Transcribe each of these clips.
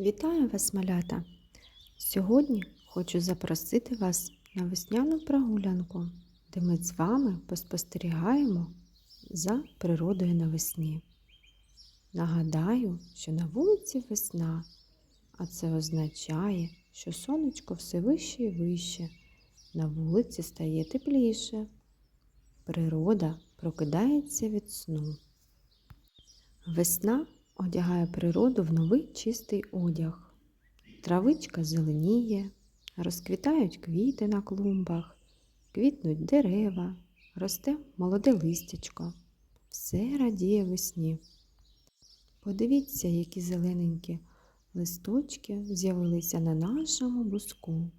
Вітаю вас, малята! Сьогодні хочу запросити вас на весняну прогулянку, де ми з вами поспостерігаємо за природою навесні. Нагадаю, що на вулиці весна, а це означає, що сонечко все вище і вище, на вулиці стає тепліше. Природа прокидається від сну. Весна одягає природу в новий чистий одяг. Травичка зеленіє, розквітають квіти на клумбах, квітнуть дерева, росте молоде листячко. Все радіє весні. Подивіться, які зелененькі листочки з'явилися на нашому буску.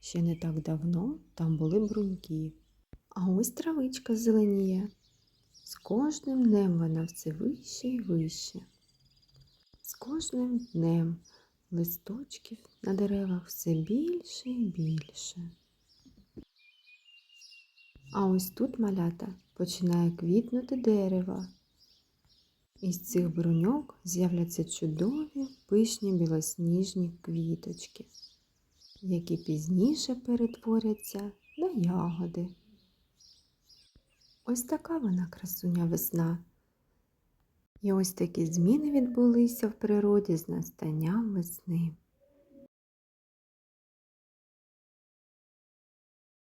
Ще не так давно там були бруньки. А ось травичка зеленіє. З кожним днем вона все вище і вище. Кожним днем листочків на деревах все більше і більше. А ось тут малята починає квітнути дерево. Із цих бруньок з'являться чудові пишні білосніжні квіточки, які пізніше перетворяться на ягоди. Ось така вона красуня весна. І ось такі зміни відбулися в природі з настанням весни.